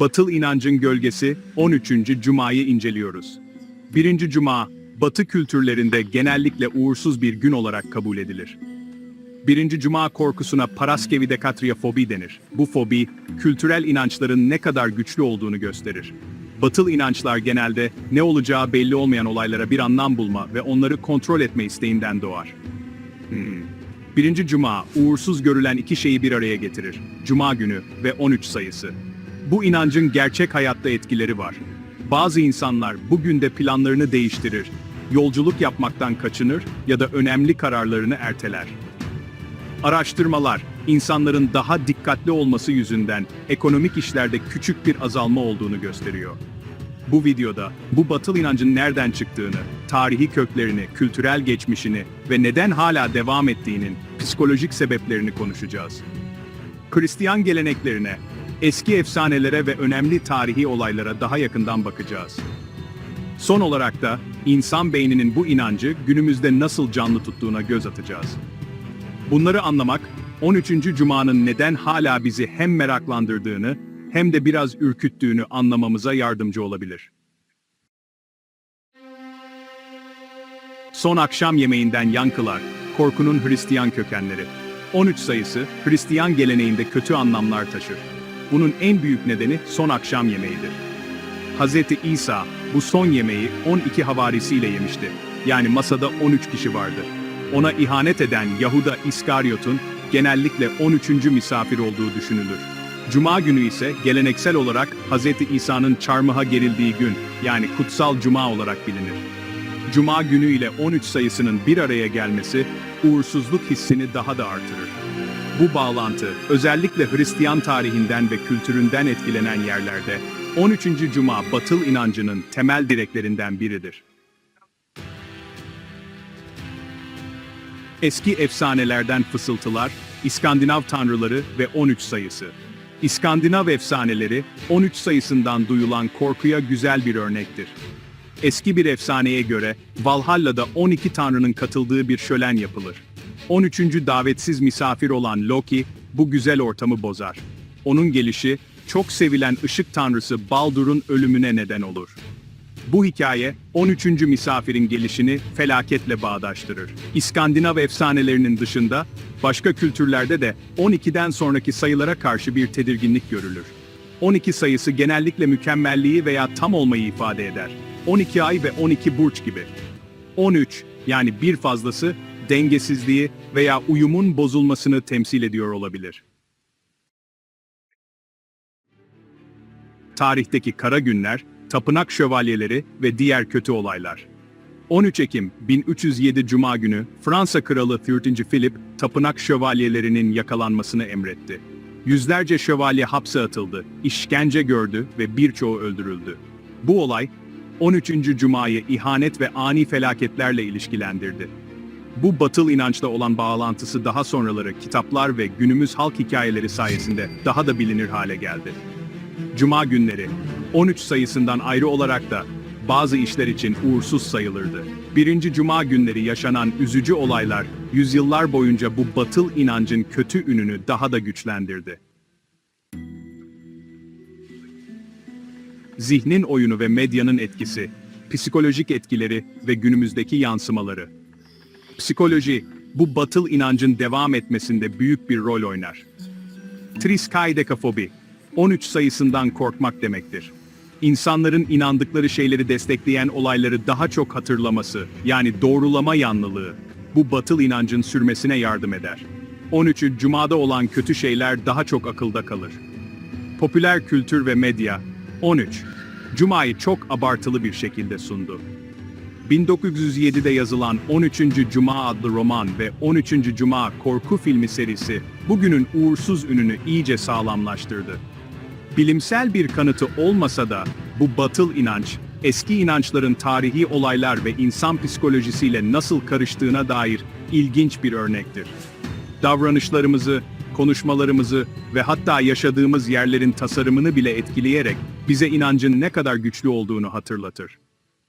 Batıl inancın gölgesi 13. Cuma'yı inceliyoruz. 1. Cuma, Batı kültürlerinde genellikle uğursuz bir gün olarak kabul edilir. Birinci Cuma korkusuna paraskevidekatriafobi denir. Bu fobi, kültürel inançların ne kadar güçlü olduğunu gösterir. Batıl inançlar genelde ne olacağı belli olmayan olaylara bir anlam bulma ve onları kontrol etme isteğinden doğar. Hmm. Birinci Cuma, uğursuz görülen iki şeyi bir araya getirir. Cuma günü ve 13 sayısı. Bu inancın gerçek hayatta etkileri var. Bazı insanlar bugün de planlarını değiştirir, yolculuk yapmaktan kaçınır ya da önemli kararlarını erteler. Araştırmalar, insanların daha dikkatli olması yüzünden ekonomik işlerde küçük bir azalma olduğunu gösteriyor. Bu videoda bu batıl inancın nereden çıktığını, tarihi köklerini, kültürel geçmişini ve neden hala devam ettiğinin psikolojik sebeplerini konuşacağız. Hristiyan geleneklerine, eski efsanelere ve önemli tarihi olaylara daha yakından bakacağız. Son olarak da insan beyninin bu inancı günümüzde nasıl canlı tuttuğuna göz atacağız. Bunları anlamak, 13. Cuma'nın neden hala bizi hem meraklandırdığını hem de biraz ürküttüğünü anlamamıza yardımcı olabilir. Son akşam yemeğinden yankılar, korkunun Hristiyan kökenleri. 13 sayısı, Hristiyan geleneğinde kötü anlamlar taşır. Bunun en büyük nedeni son akşam yemeğidir. Hz. İsa, bu son yemeği 12 havarisiyle yemişti. Yani masada 13 kişi vardı. Ona ihanet eden Yahuda İskaryot'un genellikle 13. misafir olduğu düşünülür. Cuma günü ise geleneksel olarak Hz. İsa'nın çarmıha gerildiği gün, yani kutsal cuma olarak bilinir. Cuma günü ile 13 sayısının bir araya gelmesi, uğursuzluk hissini daha da artırır. Bu bağlantı, özellikle Hristiyan tarihinden ve kültüründen etkilenen yerlerde, 13. Cuma batıl inancının temel direklerinden biridir. Eski efsanelerden fısıltılar, İskandinav tanrıları ve 13 sayısı. İskandinav efsaneleri, 13 sayısından duyulan korkuya güzel bir örnektir. Eski bir efsaneye göre, Valhalla'da 12 tanrının katıldığı bir şölen yapılır. 13. davetsiz misafir olan Loki, bu güzel ortamı bozar. Onun gelişi, çok sevilen ışık tanrısı Baldur'un ölümüne neden olur. Bu hikaye, 13. misafirin gelişini felaketle bağdaştırır. İskandinav efsanelerinin dışında, başka kültürlerde de 12'den sonraki sayılara karşı bir tedirginlik görülür. 12 sayısı genellikle mükemmelliği veya tam olmayı ifade eder. 12 ay ve 12 burç gibi. 13, yani bir fazlası, dengesizliği veya uyumun bozulmasını temsil ediyor olabilir. Tarihteki kara günler, tapınak şövalyeleri ve diğer kötü olaylar. 13 Ekim 1307 Cuma günü Fransa Kralı 3. Philip tapınak şövalyelerinin yakalanmasını emretti. Yüzlerce şövalye hapse atıldı, işkence gördü ve birçoğu öldürüldü. Bu olay 13. Cuma'yı ihanet ve ani felaketlerle ilişkilendirdi. Bu batıl inançla olan bağlantısı daha sonraları kitaplar ve günümüz halk hikayeleri sayesinde daha da bilinir hale geldi. Cuma günleri 13 sayısından ayrı olarak da bazı işler için uğursuz sayılırdı. Birinci Cuma günleri yaşanan üzücü olaylar yüzyıllar boyunca bu batıl inancın kötü ününü daha da güçlendirdi. Zihnin oyunu ve medyanın etkisi, psikolojik etkileri ve günümüzdeki yansımaları. Psikoloji, bu batıl inancın devam etmesinde büyük bir rol oynar. Triskaidekafobi, 13 sayısından korkmak demektir. İnsanların inandıkları şeyleri destekleyen olayları daha çok hatırlaması, yani doğrulama yanlılığı, bu batıl inancın sürmesine yardım eder. 13. Cuma'da olan kötü şeyler daha çok akılda kalır. Popüler kültür ve medya, 13. Cuma'yı çok abartılı bir şekilde sundu. 1907'de yazılan 13. Cuma adlı roman ve 13. Cuma korku filmi serisi bugünün uğursuz ününü iyice sağlamlaştırdı. Bilimsel bir kanıtı olmasa da bu batıl inanç, eski inançların tarihi olaylar ve insan psikolojisiyle nasıl karıştığına dair ilginç bir örnektir. Davranışlarımızı, konuşmalarımızı ve hatta yaşadığımız yerlerin tasarımını bile etkileyerek bize inancın ne kadar güçlü olduğunu hatırlatır.